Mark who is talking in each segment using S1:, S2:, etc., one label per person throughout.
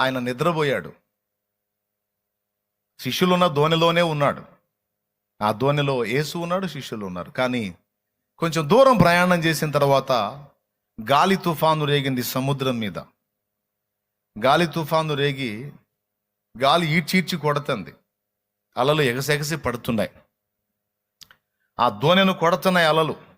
S1: ఆయన నిద్రపోయాడు. శిష్యులున్న ధోనిలోనే ఉన్నాడు. ఆ ధోనిలో యేసు ఉన్నాడు శిష్యులు ఉన్నారు. కానీ కొంచెం దూరం ప్రయాణం చేసిన తర్వాత గాలి తుఫాను రేగింది సముద్రం మీద. గాలి తుఫాను రేగి గాలి ఈడ్చీడ్చి కొడుతుంది. అలలు ఎగసెగసి పడుతున్నాయి. ఆ దోణెను కొడుతున్నాయి అలలు.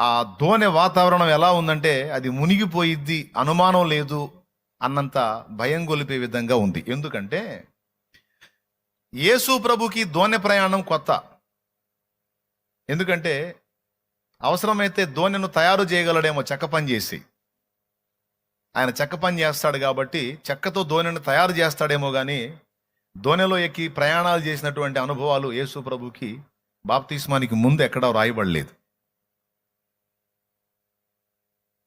S1: ఆ దోణె వాతావరణం ఎలా ఉందంటే అది మునిగిపోయిద్ది అనుమానం లేదు అన్నంత భయం గొలిపే విధంగా ఉంది. ఎందుకంటే యేసు ప్రభుకి దోణె ప్రయాణం కొత్త. ఎందుకంటే అవసరమైతే దోణెను తయారు చేయగలడేమో చెక్క పని చేసి. ఆయన చెక్క పని చేస్తాడు కాబట్టి చెక్కతో దోణెను తయారు చేస్తాడేమో కానీ దోణెలో ఎక్కి ప్రయాణాలు చేసినటువంటి అనుభవాలు యేసు ప్రభుకి బాప్తిస్మానికి ముందు ఎక్కడ రాయబడలేదు.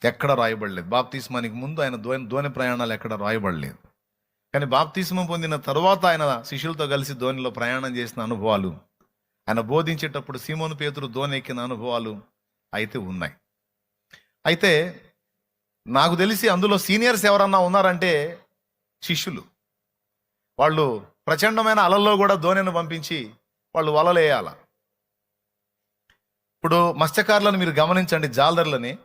S1: ఎక్కడ రాయబడలేదు. బాప్తిస్మానికి ముందు ఆయన ధోని ధోని ప్రయాణాలు ఎక్కడ రాయబడలేదు. కానీ బాప్తిస్మం పొందిన తర్వాత ఆయన శిష్యులతో కలిసి ధోనిలో ప్రయాణం చేసిన అనుభవాలు ఆయన బోధించేటప్పుడు సీమోను పేతురు ధోని ఎక్కిన అనుభవాలు అయితే ఉన్నాయి. అయితే నాకు తెలిసి అందులో సీనియర్స్ ఎవరన్నా ఉన్నారంటే శిష్యులు. వాళ్ళు ప్రచండమైన అలల్లో కూడా ధోనిని పంపించి వాళ్ళు వలలేయాల. ఇప్పుడు మత్స్యకారులను మీరు గమనించండి జాలర్లని.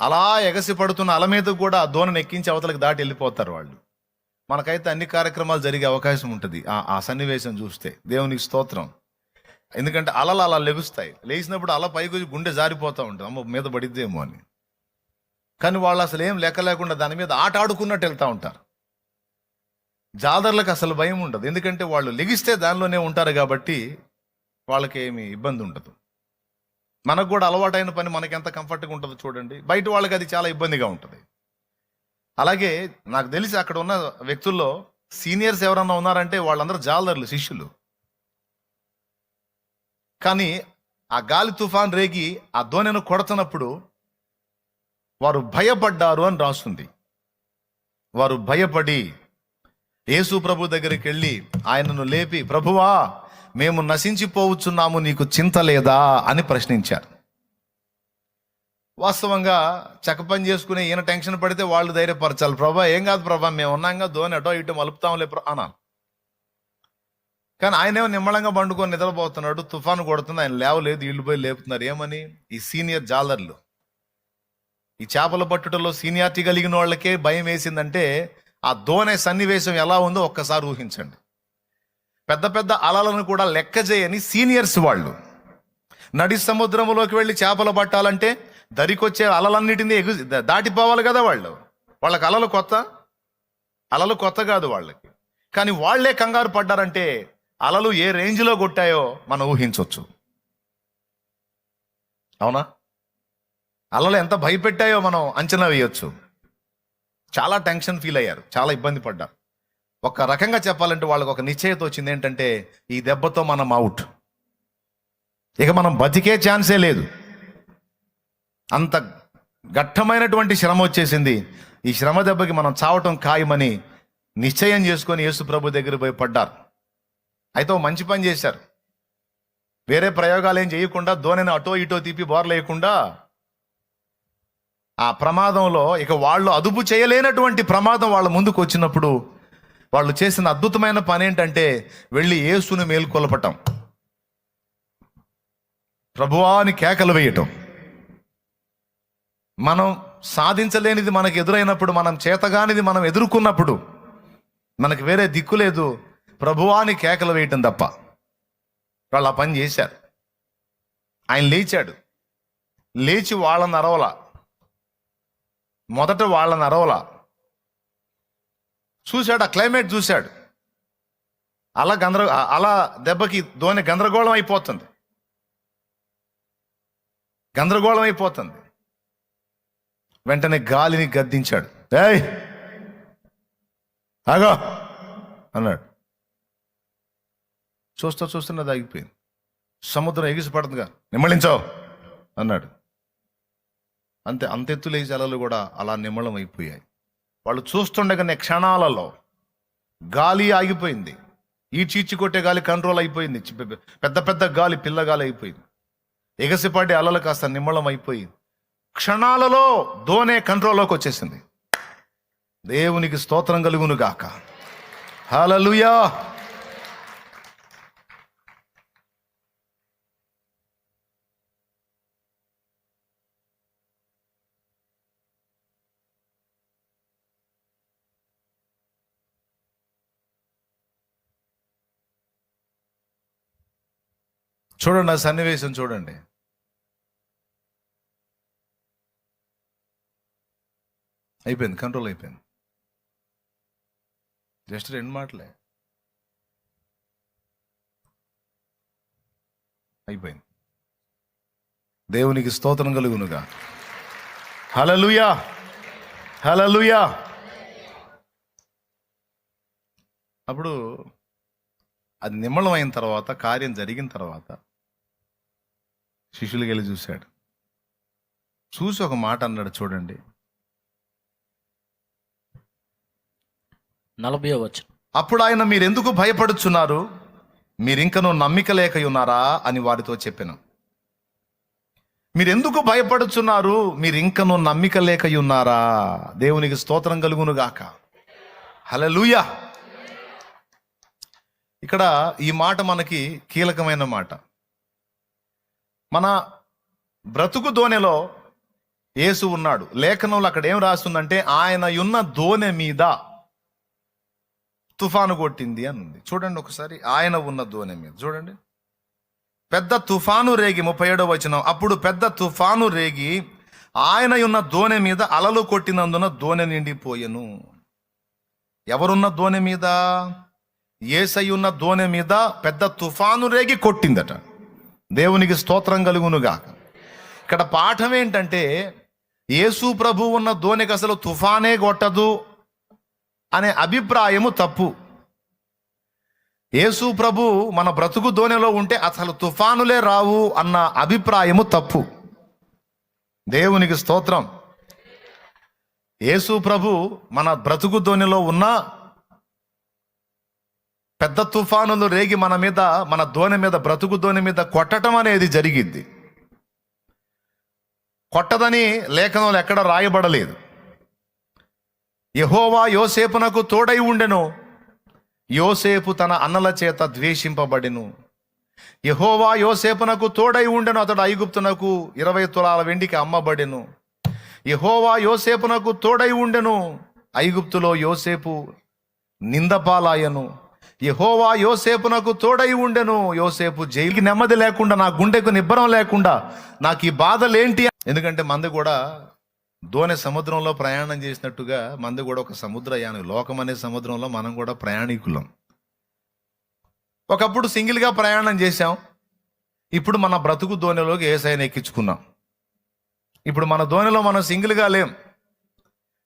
S1: అలా ఎగసి పడుతున్న అల మీద కూడా ఆ ధోనిని ఎక్కించి అవతలకు దాటి వెళ్ళిపోతారు వాళ్ళు. మనకైతే అన్ని కార్యక్రమాలు జరిగే అవకాశం ఉంటుంది. ఆ ఆ సన్నివేశం చూస్తే దేవునికి స్తోత్రం. ఎందుకంటే అలలు అలా లెగుస్తాయి. లేచినప్పుడు అల పైకి గుండె జారిపోతూ ఉంటుంది. అమ్మ మీద పడిద్దేమో అని. కానీ వాళ్ళు అసలు ఏం లెక్క లేకుండా దాని మీద ఆట ఆడుకున్నట్టు వెళ్తూ ఉంటారు. జాదర్లకు అసలు భయం ఉండదు. ఎందుకంటే వాళ్ళు లెగిస్తే దానిలోనే ఉంటారు కాబట్టి వాళ్ళకి ఏమి ఇబ్బంది ఉండదు. మనకు కూడా అలవాటైన పని మనకి ఎంత కంఫర్ట్గా ఉంటుందో చూడండి. బయట వాళ్ళకి అది చాలా ఇబ్బందిగా ఉంటుంది. అలాగే నాకు తెలిసి అక్కడ ఉన్న వ్యక్తుల్లో సీనియర్స్ ఎవరన్నా ఉన్నారంటే వాళ్ళందరూ జాలర్లు శిష్యులు. కానీ ఆ గాలి తుఫాన్ రేగి ఆ దోణెను కొడుతున్నప్పుడు వారు భయపడ్డారు అని రాస్తుంది. వారు భయపడి యేసు ప్రభు దగ్గరికి వెళ్ళి ఆయనను లేపి ప్రభువా మేము నశించిపోవచ్చున్నాము నీకు చింత లేదా అని ప్రశ్నించారు. వాస్తవంగా చెక్క పని చేసుకునే ఈయన టెన్షన్ పడితే వాళ్ళు ధైర్యపరచాలి. ప్రభా ఏం కాదు ప్రభా మేము ఉన్నాంగా ధోని అటో ఇటో మలుపుతాంలే ప్ర- అనాలి కానీ ఆయనేమో నిమ్మళంగా పండుకొని నిద్రపోతున్నాడు తుఫాను కొడుతుంది ఆయన లేవలేదు ఇళ్ళు పోయి లేపుతున్నారు. ఏమని? ఈ సీనియర్ జాలర్లు. ఈ చేపల పట్టుటలో సీనియారిటీ కలిగిన వాళ్ళకే భయం వేసిందంటే ఆ దోనే సన్నివేశం ఎలా ఉందో ఒక్కసారి ఊహించండి. పెద్ద పెద్ద అలలను కూడా లెక్క చేయని సీనియర్స్ వాళ్ళు. నడి సముద్రంలోకి వెళ్ళి చేపలు పట్టాలంటే దరికొచ్చే అలలన్నిటిని ఎగు దాటిపోవాలి కదా వాళ్ళు. వాళ్ళకి అలలు కొత్త? అలలు కొత్త కాదు వాళ్ళకి. కానీ వాళ్ళే కంగారు పడ్డారంటే అలలు ఏ రేంజ్లో కొట్టాయో మనం ఊహించవచ్చు అవునా? అలలు ఎంత భయపెట్టాయో మనం అంచనా వేయొచ్చు. చాలా టెన్షన్ ఫీల్ అయ్యారు. చాలా ఇబ్బంది పడ్డారు. ఒక రకంగా చెప్పాలంటే వాళ్ళకి ఒక నిశ్చయత వచ్చింది ఏంటంటే ఈ దెబ్బతో మనం అవుట్. ఇక మనం బతికే ఛాన్సే లేదు. అంత ఘట్టమైనటువంటి శ్రమ వచ్చేసింది. ఈ శ్రమ దెబ్బకి మనం చావటం ఖాయమని నిశ్చయం చేసుకొని యేసు ప్రభు దగ్గర పోయి పడ్డారు. అయితే మంచి పని చేశారు. వేరే ప్రయోగాలు ఏం చేయకుండా ధోనిని అటో ఇటో తీపి బోర్లేయకుండా ఆ ప్రమాదంలో ఇక వాళ్ళు అదుపు చేయలేనటువంటి ప్రమాదం వాళ్ళ ముందుకు వచ్చినప్పుడు వాళ్ళు చేసిన అద్భుతమైన పని ఏంటంటే వెళ్ళి యేసుని మేల్కొలపటం. ప్రభువాని కేకలు వేయటం. మనం సాధించలేనిది మనకు ఎదురైనప్పుడు మనం చేతగానిది మనం ఎదుర్కొన్నప్పుడు మనకు వేరే దిక్కు లేదు. ప్రభువాని కేకలు వేయటం తప్ప. వాళ్ళు ఆ పని చేశారు. ఆయన లేచాడు. లేచి వాళ్ళని అరవల మొదట వాళ్ళని అరవల చూశాడు ఆ క్లైమేట్ చూశాడు. అలా గందర అలా దెబ్బకి ధోని గందరగోళం అయిపోతుంది. గందరగోళం అయిపోతుంది. వెంటనే గాలిని గద్దించాడు. ఏయ్! ఆగో! అన్నాడు. చూస్తా చూస్తున్నది ఆగిపోయింది సముద్రం ఎగిసిపడుతుందిగా. నిమ్మళించావు అన్నాడు. అంతే అంతెత్తులేసి అలలు కూడా అలా నిమ్మళం అయిపోయాయి వాళ్ళు చూస్తుండగానే క్షణాలలో గాలి ఆగిపోయింది. ఈ చీచి కొట్టే గాలి కంట్రోల్ అయిపోయింది. పెద్ద పెద్ద గాలి పిల్లగాలి అయిపోయింది. ఎగసిపాటి అలలు కాస్త నిమ్మళం అయిపోయింది. క్షణాలలో దోనే కంట్రోల్లోకి వచ్చేసింది. దేవునికి స్తోత్రం కలుగును గాక. హలలుయా చూడండి ఆ సన్నివేశం చూడండి. అయిపోయింది కంట్రోల్ అయిపోయింది. జస్ట్ రెండు మాటలే. అయిపోయింది. దేవునికి స్తోత్రం కలుగునుగా. హలలుయా హలలుయా అప్పుడు అది నిమ్మళం అయిన తర్వాత కార్యం జరిగిన తర్వాత శిష్యులకి వెళ్ళి చూశాడు. చూసి ఒక మాట అన్నాడు చూడండి.
S2: నలభై వచ్చు
S1: అప్పుడు ఆయన మీరెందుకు భయపడుచున్నారు? మీరింకనూ నమ్మిక లేక ఉన్నారా? అని వారితో చెప్పాను. మీరెందుకు భయపడుచున్నారు? మీరింకనూ నమ్మిక లేక ఉన్నారా? దేవునికి స్తోత్రం కలుగును గాక. హలలుయా ఇక్కడ ఈ మాట మనకి కీలకమైన మాట. మన బ్రతుకు దోణిలో యేసు ఉన్నాడు. లేఖనంలో అక్కడ ఏం రాస్తుందంటే ఆయన ఉన్న దోణె మీద తుఫాను కొట్టింది అని ఉంది. చూడండి ఒకసారి ఆయన ఉన్న దోణె మీద చూడండి. పెద్ద తుఫాను రేగి ముప్పై ఏడో వచనం. అప్పుడు పెద్ద తుఫాను రేగి ఆయన ఉన్న దోణె మీద అలలు కొట్టినందున దోణె నిండిపోయెను. ఎవరున్న దోణె మీద? ఏసై ఉన్న దోణె మీద పెద్ద తుఫాను రేగి కొట్టిందట. దేవునికి స్తోత్రం కలుగునుగా ఇక్కడ పాఠం ఏంటంటే యేసు ప్రభు ఉన్న ధోనికి అసలు తుఫానే కొట్టదు అనే అభిప్రాయము తప్పు. యేసు ప్రభు మన బ్రతుకు ధోనిలో ఉంటే అసలు తుఫానులే రావు అన్న అభిప్రాయము తప్పు. దేవునికి స్తోత్రం. యేసు ప్రభు మన బ్రతుకు ధోనిలో ఉన్న పెద్ద తుఫానులు రేగి మన మీద మన దోణి మీద బ్రతుకు దోణి మీద కొట్టడం అనేది జరిగిద్ది కొట్టదని లేఖనంలో ఎక్కడ రాయబడలేదు. యహోవా యోసేపునకు తోడై ఉండెను. యోసేపు తన అన్నల చేత ద్వేషింపబడిను. యహోవా యోసేపునకు తోడై ఉండెను. అతడు ఐగుప్తునకు ఇరవై తులాల వెండికి అమ్మబడెను. యహోవా యోసేపునకు తోడై ఉండెను. ఐగుప్తులో యోసేపు నిందపాలాయను. యహోవా యోసేపునకు తోడై ఉండెను. యోసేపు జైలుకి నెమ్మది లేకుండా నా గుండెకు నిబ్బరం లేకుండా నాకు ఈ బాధలేంటి? ఎందుకంటే మంది కూడా దోణి సముద్రంలో ప్రయాణం చేసినట్టుగా మంది కూడా ఒక సముద్రయానం లోకం అనే సముద్రంలో మనం కూడా ప్రయాణికులం. ఒకప్పుడు సింగిల్గా ప్రయాణం చేశాం. ఇప్పుడు మన బ్రతుకు దోణిలోకి ఏసైని ఎక్కించుకున్నాం? ఇప్పుడు మన దోణిలో మనం సింగిల్గా లేం.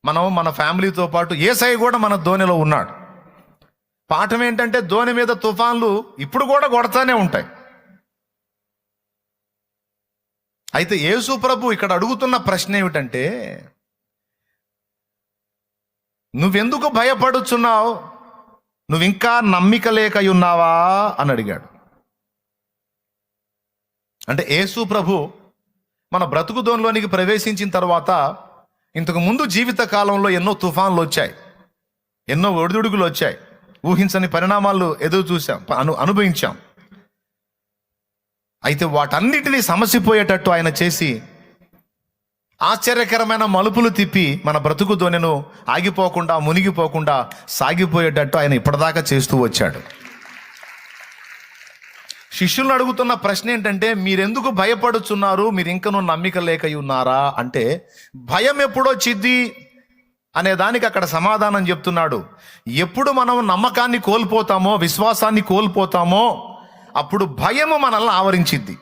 S1: మనం మన ఫ్యామిలీతో పాటు ఏసై కూడా మన దోణిలో ఉన్నాడు. పాఠం ఏంటంటే ధోని మీద తుఫాన్లు ఇప్పుడు కూడా కొడతానే ఉంటాయి. అయితే యేసు ప్రభు ఇక్కడ అడుగుతున్న ప్రశ్న ఏమిటంటే నువ్వెందుకు భయపడుచున్నావు? నువ్వు ఇంకా నమ్మిక లేక ఉన్నావా? అని అడిగాడు. అంటే యేసు ప్రభు మన బ్రతుకు దోనిలోనికి ప్రవేశించిన తర్వాత ఇంతకు ముందు జీవిత కాలంలో ఎన్నో తుఫాన్లు వచ్చాయి. ఎన్నో ఒడిదుడుకులు వచ్చాయి. ఊహించని పరిణామాలు ఎదురు చూసాం అను అనుభవించాం. అయితే వాటన్నిటినీ సమసిపోయేటట్టు ఆయన చేసి ఆశ్చర్యకరమైన మలుపులు తిప్పి మన బ్రతుకు ధ్వనిను ఆగిపోకుండా మునిగిపోకుండా సాగిపోయేటట్టు ఆయన ఇప్పటిదాకా చేస్తూ వచ్చాడు. శిష్యులను అడుగుతున్న ప్రశ్న ఏంటంటే మీరెందుకు భయపడుచున్నారు? మీరు ఇంకనూ నమ్మిక లేక ఉన్నారా అంటే భయం ఎప్పుడొచ్చిద్ది? అనే దానికి అక్కడ సమాధానం చెప్తున్నాడు. ఎప్పుడు మనం నమ్మకాన్ని కోల్పోతామో విశ్వాసాన్ని కోల్పోతామో అప్పుడు భయము మనల్ని ఆవరించిద్ది.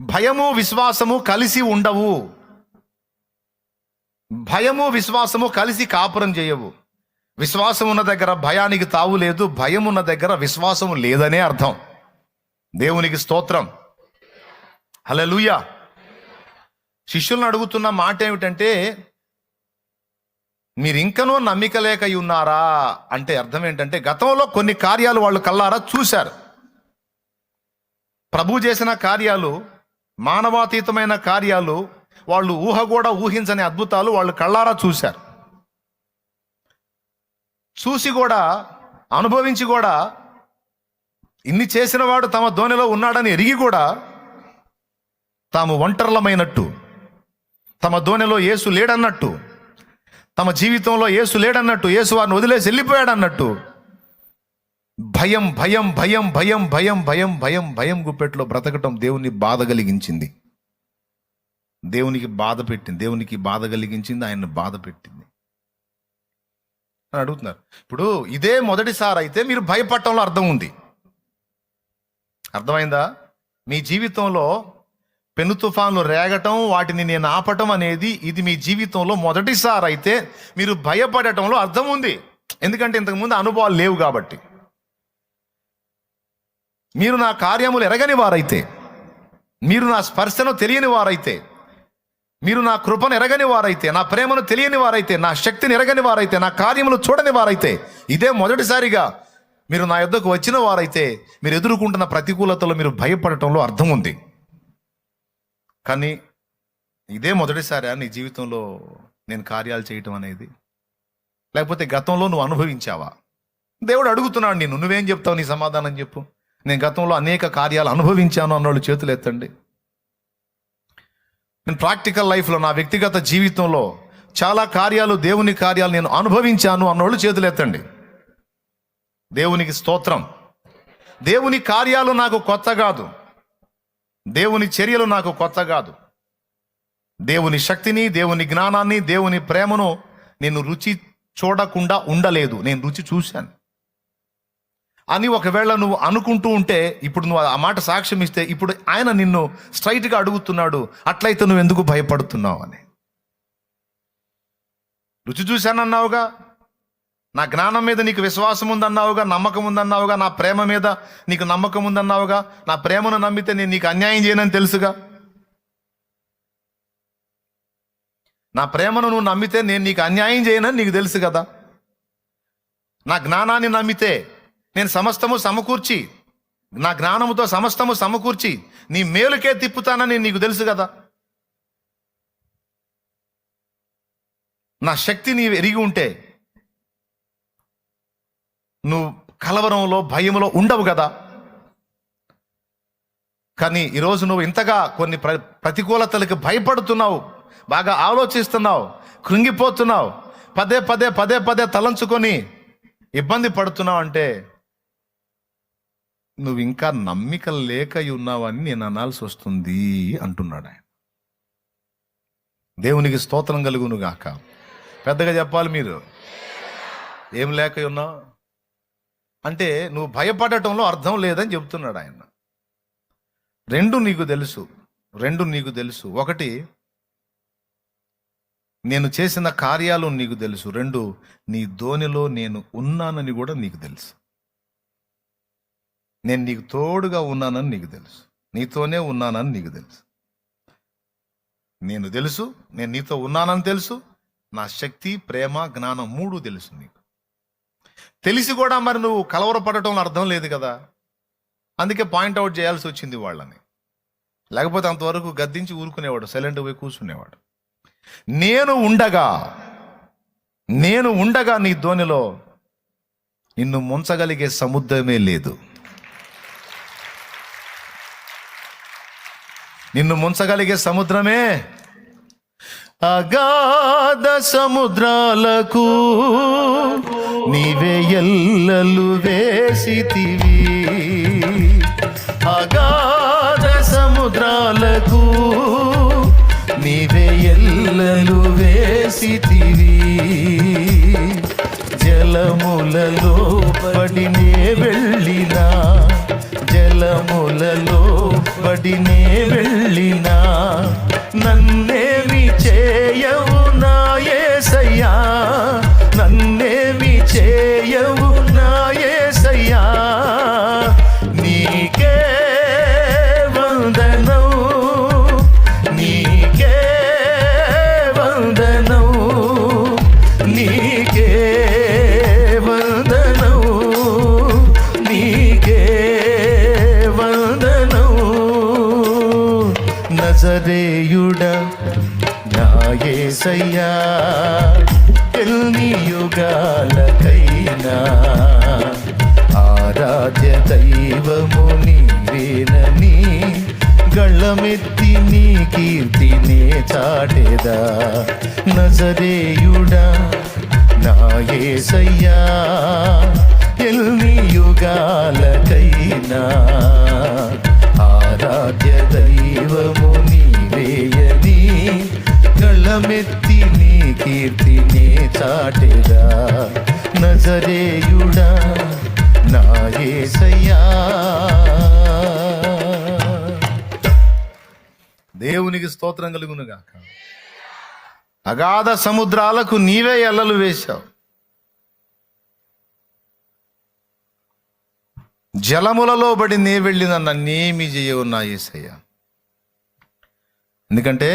S1: భయము విశ్వాసము కలిసి ఉండవు. భయము విశ్వాసము కలిసి కాపురం చేయవు. విశ్వాసం ఉన్న దగ్గర భయానికి తావు లేదు భయం ఉన్న దగ్గర విశ్వాసం లేదనే అర్థం. దేవునికి స్తోత్రం. హల్లెలూయా. శిష్యులను అడుగుతున్న మాట ఏమిటంటే మీరు ఇంకనూ నమ్మిక లేక ఉన్నారా? అంటే అర్థం ఏంటంటే గతంలో కొన్ని కార్యాలు వాళ్ళు కల్లారా చూశారు. ప్రభు చేసిన కార్యాలు మానవాతీతమైన కార్యాలు వాళ్ళు ఊహ కూడా ఊహించని అద్భుతాలు వాళ్ళు కళ్ళారా చూశారు. చూసి కూడా అనుభవించి కూడా ఇన్ని చేసిన వాడు తమ ధోనిలో ఉన్నాడని ఎరిగి కూడా తాము ఒంటరిలమైనట్టు తమ ధోనిలో యేసు లేడన్నట్టు తమ జీవితంలో యేసు లేడన్నట్టు యేసు వారిని వదిలేసి వెళ్ళిపోయాడన్నట్టు భయం భయం భయం భయం భయం భయం భయం భయం గుప్పెట్లో బ్రతకటం దేవుని బాధ కలిగించింది. దేవునికి బాధ పెట్టింది దేవునికి బాధ కలిగించింది ఆయన్ని బాధ పెట్టింది. అని అడుగుతున్నారు. ఇప్పుడు ఇదే మొదటిసారి అయితే మీరు భయపడటంలో అర్థం ఉంది. అర్థమైందా? మీ జీవితంలో పెను తుఫాన్లు రేగటం వాటిని నేను ఆపటం అనేది ఇది మీ జీవితంలో మొదటిసారి అయితే మీరు భయపడటంలో అర్థం ఉంది. ఎందుకంటే ఇంతకుముందు అనుభవాలు లేవు కాబట్టి. మీరు నా కార్యములు ఎరగని వారైతే మీరు నా స్పర్శను తెలియని వారైతే మీరు నా కృపను ఎరగని వారైతే నా ప్రేమను తెలియని వారైతే నా శక్తిని ఎరగని వారైతే నా కార్యములు చూడని వారైతే ఇదే మొదటిసారిగా మీరు నా యొద్దకు వచ్చిన వారైతే మీరు ఎదుర్కొంటున్న ప్రతికూలతలో మీరు భయపడటంలో అర్థం ఉంది. కానీ ఇదే మొదటిసారి నీ జీవితంలో నేను కార్యాలు చేయటం అనేది. లేకపోతే గతంలో నువ్వు అనుభవించావా? దేవుడు అడుగుతున్నాడు నేను నువ్వేం చెప్తావు నీ సమాధానం చెప్పు. నేను గతంలో అనేక కార్యాలు అనుభవించాను అన్నోళ్ళు చేతులు ఎత్తండి. నేను ప్రాక్టికల్ లైఫ్లో నా వ్యక్తిగత జీవితంలో చాలా కార్యాలు దేవుని కార్యాలు నేను అనుభవించాను అన్నోళ్ళు చేతులు ఎత్తండి. దేవునికి స్తోత్రం. దేవుని కార్యాలు నాకు కొత్త కాదు. దేవుని చర్యలు నాకు కొత్త కాదు. దేవుని శక్తిని దేవుని జ్ఞానాన్ని దేవుని ప్రేమను నేను రుచి చూడకుండా ఉండలేదు. నేను రుచి చూశాను. అని ఒకవేళ నువ్వు అనుకుంటూ ఉంటే ఇప్పుడు నువ్వు ఆ మాట సాక్ష్యం ఇస్తే ఇప్పుడు ఆయన నిన్ను స్ట్రైట్గా అడుగుతున్నాడు. అట్లయితే నువ్వు ఎందుకు భయపడుతున్నావు అని. రుచి చూశానన్నావుగా? నా జ్ఞానం మీద నీకు విశ్వాసం ఉందన్నావుగా నమ్మకం ఉందన్నావుగా నా ప్రేమ మీద నీకు నమ్మకం ఉందన్నావుగా నా ప్రేమను నమ్మితే నేను నీకు అన్యాయం చేయనని తెలుసుగా? నా ప్రేమను నువ్వు నమ్మితే నేను నీకు అన్యాయం చేయనని నీకు తెలుసు కదా? నా జ్ఞానాన్ని నమ్మితే నేను సమస్తము సమకూర్చి నా జ్ఞానముతో సమస్తము సమకూర్చి నీ మేలుకే తిప్పుతానని నీకు తెలుసు కదా? నా శక్తి నీవు ఎరిగి ఉంటే నువ్వు కలవరంలో భయంలో ఉండవు కదా. కానీ ఈరోజు నువ్వు ఇంతగా కొన్ని ప్ర ప్రతికూలతలకు భయపడుతున్నావు. బాగా ఆలోచిస్తున్నావు. కృంగిపోతున్నావు. పదే పదే పదే పదే తలంచుకొని ఇబ్బంది పడుతున్నావు అంటే నువ్వు ఇంకా నమ్మిక లేక ఉన్నావని నేను అనాల్సి వస్తుంది అంటున్నాడు ఆయన. దేవునికి స్తోత్రం కలుగును గాక. పెద్దగా చెప్పాలి మీరు. ఏం లేక ఉన్నావు? అంటే నువ్వు భయపడటంలో అర్థం లేదని చెప్తున్నాడు ఆయన. రెండు నీకు తెలుసు రెండు నీకు తెలుసు. ఒకటి నేను చేసిన కార్యాలు నీకు తెలుసు. రెండు నీ ధోనిలో నేను ఉన్నానని కూడా నీకు తెలుసు. నేను నీకు తోడుగా ఉన్నానని నీకు తెలుసు. నీతోనే ఉన్నానని నీకు తెలుసు. నేను తెలుసు నేను నీతో ఉన్నానని తెలుసు. నా శక్తి ప్రేమ జ్ఞానం మూడు తెలుసు నీకు. తెలిసి కూడా మరి నువ్వు కలవరపడటంలో అర్థం లేదు కదా. అందుకే పాయింట్అవుట్ చేయాల్సి వచ్చింది వాళ్ళని. లేకపోతే అంతవరకు గద్దించి ఊరుకునేవాడు సైలెంట్ పోయి కూర్చునేవాడు. నేను ఉండగా నేను ఉండగా నీ ధోనిలో నిన్ను ముంచగలిగే సముద్రమే లేదు. నిన్ను ముంచగలిగే సముద్రమే అగాధ సముద్రాలకు ನೀವೇ ಎಲ್ಲಲ್ಲೂ ವೇಸಿತೀವಿ ಅಗಾಧ ಸಮುದ್ರಾಲಗೂ ನೀವೇ ಎಲ್ಲಲ್ಲೂ ವೇಸಿತೀವಿ జలములలో పడినే వెళ్ళినా జలములలో పడినే నజరేయుడ
S2: ఏసయ్యా ఎన్ని యుగాలకైనా ఆరాధ్య దైవము నీవేనని గళ్ళమెత్తి నీ కీర్తినే చాటెదా. నజరేయుడా నా ఎన్ని యుగాలకైనా ఆరాధ్య దైవము గళ్ళమెత్తి నీ కీర్తిని చాటెదా నజరేయుడా నా
S1: దేవునికి స్తోత్రం కలుగును గాక అగాధ సముద్రాలకు నీవే ఎల్లలు వేశావు. జలములలో బడి నే వెళ్ళిన నన్నేమి చేయవు నా ఎందుకంటే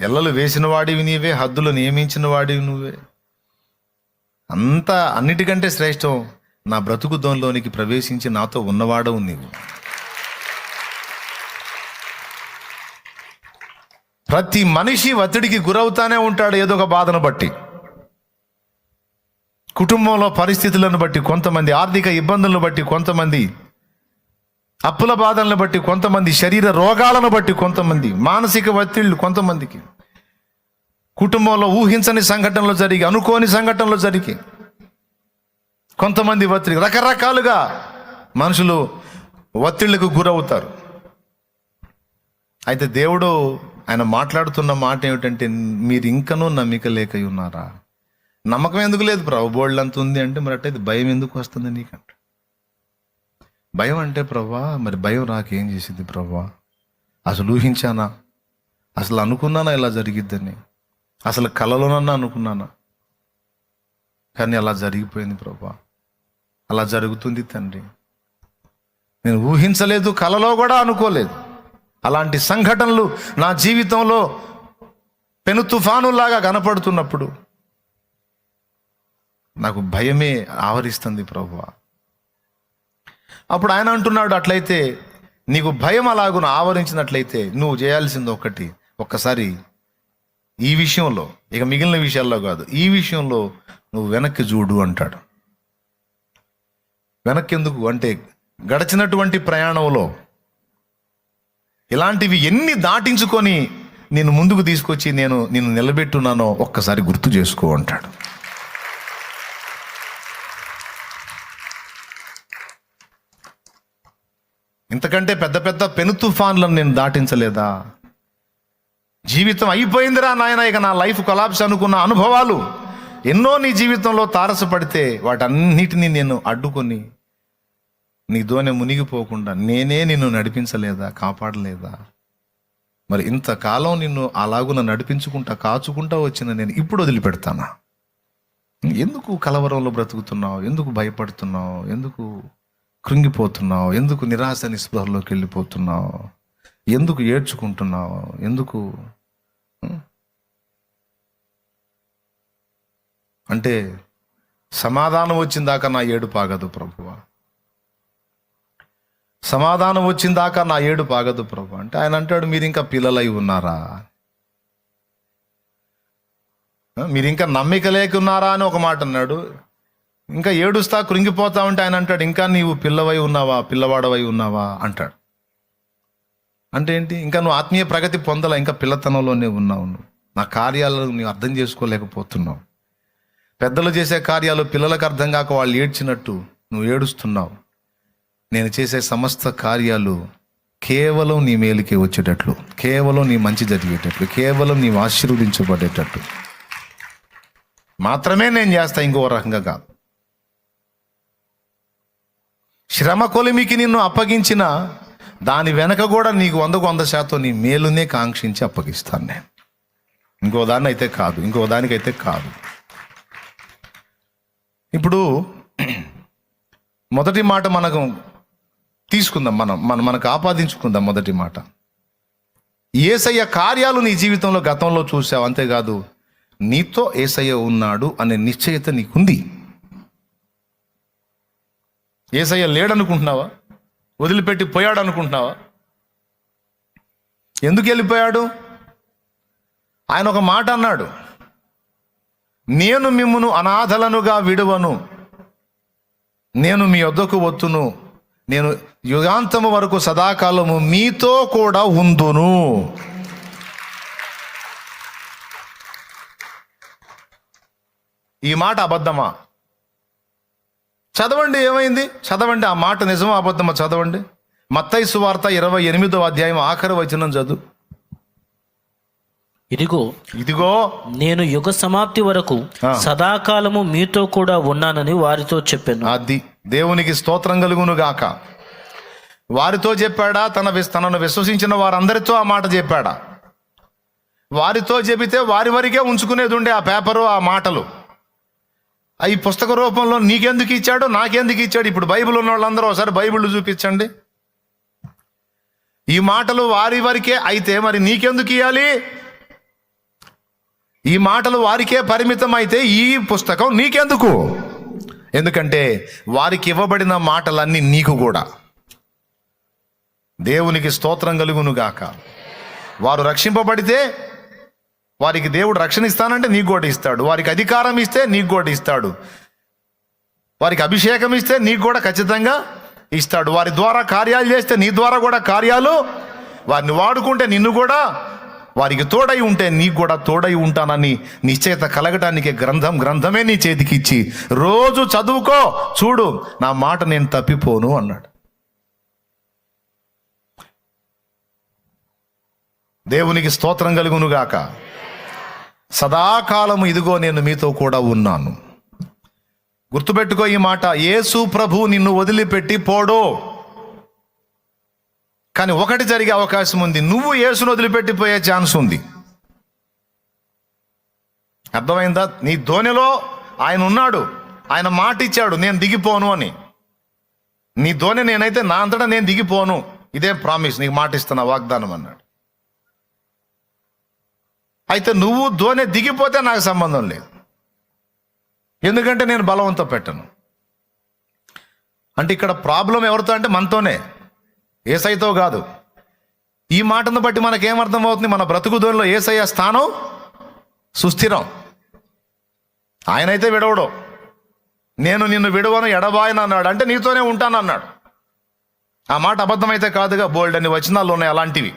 S1: ఎల్లలు వేసిన వాడివి నీవే హద్దులు నియమించిన వాడివి నువ్వే. అంత అన్నిటికంటే శ్రేష్టం నా బ్రతుకు దోన్లోనికి ప్రవేశించి నాతో ఉన్నవాడవు నీవు. ప్రతి మనిషి ఒత్తిడికి గురవుతానే ఉంటాడు ఏదో ఒక బాధను బట్టి. కుటుంబంలో పరిస్థితులను బట్టి కొంతమంది ఆర్థిక ఇబ్బందులను బట్టి కొంతమంది అప్పుల బాధలను బట్టి కొంతమంది శరీర రోగాలను బట్టి కొంతమంది మానసిక ఒత్తిళ్ళు కొంతమందికి. కుటుంబంలో ఊహించని సంఘటనలు జరిగి అనుకోని సంఘటనలు జరిగి కొంతమంది ఒత్తిడి రకరకాలుగా మనుషులు ఒత్తిళ్ళకు గురవుతారు. అయితే దేవుడు ఆయన మాట్లాడుతున్న మాట ఏమిటంటే మీరు ఇంకనూ నమ్మిక లేక ఉన్నారా నమ్మకం ఎందుకు లేదు? ప్రభు బోల్డ్ అంత ఉంది అంటే మరి అట్టయితే భయం ఎందుకు వస్తుంది నీకంట? భయం అంటే ప్రభా మరి భయం నాకేం చేసింది ప్రభా? అసలు ఊహించానా? అసలు అనుకున్నానా ఇలా జరిగిద్దని? అసలు కలలోనన్నా అనుకున్నానా? కానీ అలా జరిగిపోయింది ప్రభా. అలా జరుగుతుంది తండ్రి. నేను ఊహించలేదు కలలో కూడా అనుకోలేదు. అలాంటి సంఘటనలు నా జీవితంలో పెను తుఫానులాగా కనపడుతున్నప్పుడు నాకు భయమే ఆవరిస్తుంది ప్రభు. అప్పుడు ఆయన అంటున్నాడు అట్లయితే నీకు భయం అలాగును ఆవరించినట్లయితే నువ్వు చేయాల్సింది ఒకటి. ఒక్కసారి ఈ విషయంలో ఇక మిగిలిన విషయాల్లో కాదు ఈ విషయంలో నువ్వు వెనక్కి చూడు అంటాడు. వెనక్కి ఎందుకు అంటే గడచినటువంటి ప్రయాణంలో ఇలాంటివి ఎన్ని దాటించుకొని నేను ముందుకు తీసుకొచ్చి నేను నిన్ను నిలబెట్టున్నానో ఒక్కసారి గుర్తు చేసుకో అంటాడు. ఇంతకంటే పెద్ద పెద్ద పెను తుఫాన్లను నేను దాటించలేదా? జీవితం అయిపోయిందిరా నాయన ఇక నా లైఫ్ కొలాబ్స్ అనుకున్న అనుభవాలు. ఎన్నో నీ జీవితంలో తారసపడితే వాటన్నిటినీ నేను అడ్డుకొని నీ దోనె మునిగిపోకుండా నేనే నిన్ను నడిపించలేదా కాపాడలేదా? మరి ఇంతకాలం నిన్ను అలాగున నడిపించుకుంటా కాచుకుంటా వచ్చిన నేను ఇప్పుడు వదిలిపెడతానా? ఎందుకు కలవరంలో బ్రతుకుతున్నావు? ఎందుకు భయపడుతున్నావు? ఎందుకు కృంగిపోతున్నావు? ఎందుకు నిరాశ నిస్పృహలోకి వెళ్ళిపోతున్నావు? ఎందుకు ఏడ్చుకుంటున్నావు? ఎందుకు అంటే సమాధానం వచ్చిందాక నా ఏడు పాగదు ప్రభువ. సమాధానం వచ్చిందాక నా ఏడు పాగదు ప్రభు అంటే ఆయన అంటాడు మీరు ఇంకా పిల్లలై ఉన్నారా? మీరు ఇంకా నమ్మిక లేకున్నారా? అని ఒక మాట అన్నాడు. ఇంకా ఏడుస్తా కృంగిపోతా ఉంటే ఆయన అంటాడు ఇంకా నీవు పిల్లవై ఉన్నావా పిల్లవాడవై ఉన్నావా? అంటాడు. అంటే ఏంటి? ఇంకా నువ్వు ఆత్మీయ ప్రగతి పొందలా ఇంకా పిల్లతనంలోనే ఉన్నావు నువ్వు. నా కార్యాలను నువ్వు అర్థం చేసుకోలేకపోతున్నావు. పెద్దలు చేసే కార్యాలు పిల్లలకు అర్థం కాక వాళ్ళు ఏడ్చినట్టు నువ్వు ఏడుస్తున్నావు. నేను చేసే సమస్త కార్యాలు కేవలం నీ మేలుకే వచ్చేటట్లు కేవలం నీ మంచి జరిగేటట్లు కేవలం నీవు ఆశీర్వదించబడేటట్టు మాత్రమే నేను చేస్తా ఇంకో రకంగా కాదు. శ్రమ కొలిమికి నిన్ను అప్పగించిన దాని వెనక కూడా నీకు వందకు వంద శాతం నీ మేలునే కాంక్షించి అప్పగిస్తాను నేను. ఇంకో దాన్ని అయితే కాదు ఇంకో దానికైతే కాదు. ఇప్పుడు మొదటి మాట మనకు తీసుకుందాం మనం మనం మనకు ఆపాదించుకుందాం మొదటి మాట. ఏసయ్య కార్యాలు నీ జీవితంలో గతంలో చూసావు అంతేకాదు నీతో ఏసయ్య ఉన్నాడు అనే నిశ్చయత నీకుంది. ఏసయ్య లేడనుకుంటున్నావా? వదిలిపెట్టి పోయాడు అనుకుంటున్నావా ఎందుకు వెళ్ళిపోయాడు? ఆయన ఒక మాట అన్నాడు నేను మిమ్మును అనాథలనుగా విడువను. నేను మీ వద్దకు వత్తును. నేను యుగాంతము వరకు సదాకాలము మీతో కూడా ఉందును. ఈ మాట అబద్ధమా? చదవండి ఏమైంది? చదవండి ఆ మాట నిజమా అబద్ధమా? చదవండి. మత్తయి సువార్త ఇరవై ఎనిమిదో అధ్యాయం ఆఖరి వచనం చదువు.
S3: ఇదిగో
S1: ఇదిగో.
S3: నేను యుగ సమాప్తి వరకు. సదాకాలము మీతో కూడా ఉన్నానని వారితో చెప్పాను.
S1: అది దేవునికి స్తోత్రం కలుగును గాక. వారితో చెప్పాడా? తన తనను విశ్వసించిన వారందరితో ఆ మాట చెప్పాడా? వారితో చెబితే వారి వరకే ఉంచుకునేది ఉండే ఆ పేపరు ఆ మాటలు. అవి ఈ పుస్తక రూపంలో నీకెందుకు ఇచ్చాడు? నాకెందుకు ఇచ్చాడు? ఇప్పుడు బైబిల్ ఉన్న వాళ్ళందరూ ఒకసారి బైబిల్ చూపించండి. ఈ మాటలు వారి వరకే అయితే మరి నీకెందుకు ఇవ్వాలి ఈ మాటలు వారికే పరిమితం అయితే ఈ పుస్తకం నీకెందుకు? ఎందుకంటే వారికి ఇవ్వబడిన మాటలన్నీ నీకు కూడా. దేవునికి స్తోత్రం కలుగును గాక వారు రక్షింపబడితే వారికి దేవుడు రక్షణ ఇస్తానంటే నీకు కూడా ఇస్తాడు. వారికి అధికారం ఇస్తే నీకు కూడా ఇస్తాడు. వారికి అభిషేకం ఇస్తే నీకు కూడా ఖచ్చితంగా ఇస్తాడు. వారి ద్వారా కార్యాలు చేస్తే నీ ద్వారా కూడా కార్యాలు వారిని వాడుకుంటే నిన్ను కూడా వారికి తోడై ఉంటే నీకు కూడా తోడై ఉంటానని నిశ్చయిత కలగటానికి గ్రంథం గ్రంథమే నీ చేతికి ఇచ్చి రోజు చదువుకో చూడు నా మాట నేను తప్పిపోను అన్నాడు. దేవునికి స్తోత్రం కలుగును గాక సదాకాలము ఇదిగో నేను మీతో కూడా ఉన్నాను. గుర్తుపెట్టుకో ఈ మాట యేసు ప్రభు నిన్ను వదిలిపెట్టి పోడు. కానీ ఒకటి జరిగే అవకాశం ఉంది నువ్వు యేసును వదిలిపెట్టిపోయే ఛాన్స్ ఉంది. అర్థమైందా? నీ ధోనిలో ఆయన ఉన్నాడు ఆయన మాట ఇచ్చాడు నేను దిగిపోను అని. నీ ధోని నేనైతే నా అంతటా నేను దిగిపోను. ఇదే ప్రామిస్ నీకు మాట ఇస్తున్నా వాగ్దానం అన్నాడు. అయితే నువ్వు ధోని దిగిపోతే నాకు సంబంధం లేదు. ఎందుకంటే నేను బలవంతో పెట్టను. అంటే ఇక్కడ ప్రాబ్లం ఎవరితో అంటే మనతోనే. ఏసైతో కాదు. ఈ మాటను బట్టి మనకేమర్థం అవుతుంది మన బ్రతుకు ధోనిలో ఏసయ్య స్థానం సుస్థిరం. ఆయనైతే విడవడు. నేను నిన్ను విడవను ఎడబాయను అన్నాడు. అంటే నీతోనే ఉంటాను అన్నాడు ఆ మాట అబద్ధమైతే కాదుగా బోల్డ్ అని వచనాలు ఉన్నాయి అలాంటివి.